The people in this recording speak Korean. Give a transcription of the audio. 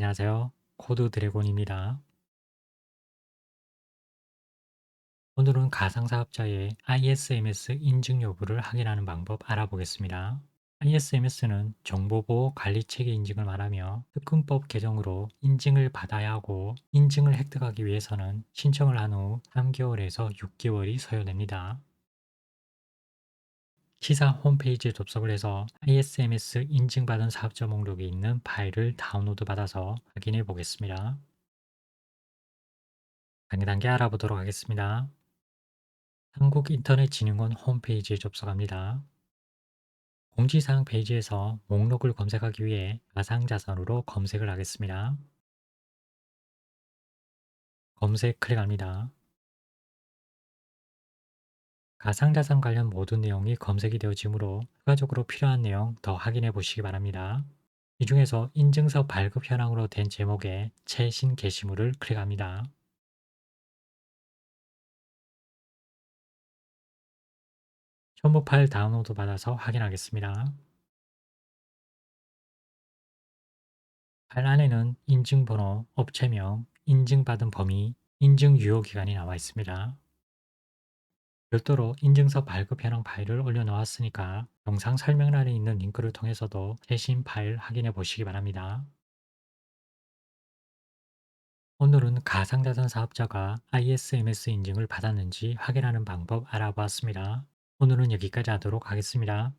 안녕하세요. 코드 드래곤입니다. 오늘은 가상사업자의 ISMS 인증 여부를 확인하는 방법 알아보겠습니다. ISMS는 정보보호 관리체계 인증을 말하며 특근법 개정으로 인증을 받아야 하고 인증을 획득하기 위해서는 신청을 한 후 3개월에서 6개월이 소요됩니다. 시사 홈페이지에 접속을 해서 ISMS 인증받은 사업자 목록에 있는 파일을 다운로드 받아서 확인해 보겠습니다. 단계 단계 알아보도록 하겠습니다. 한국인터넷진흥원 홈페이지에 접속합니다. 공지사항 페이지에서 목록을 검색하기 위해 가상자산으로 검색을 하겠습니다. 검색 클릭합니다. 가상자산 관련 모든 내용이 검색이 되어지므로 추가적으로 필요한 내용 더 확인해 보시기 바랍니다. 이 중에서 인증서 발급 현황으로 된 제목의 최신 게시물을 클릭합니다. 첨부 파일 다운로드 받아서 확인하겠습니다. 파일 안에는 인증번호, 업체명, 인증받은 범위, 인증 유효기간이 나와 있습니다. 별도로 인증서 발급 현황 파일을 올려놓았으니까 영상 설명란에 있는 링크를 통해서도 최신 파일 확인해 보시기 바랍니다. 오늘은 가상자산 사업자가 ISMS 인증을 받았는지 확인하는 방법 알아보았습니다. 오늘은 여기까지 하도록 하겠습니다.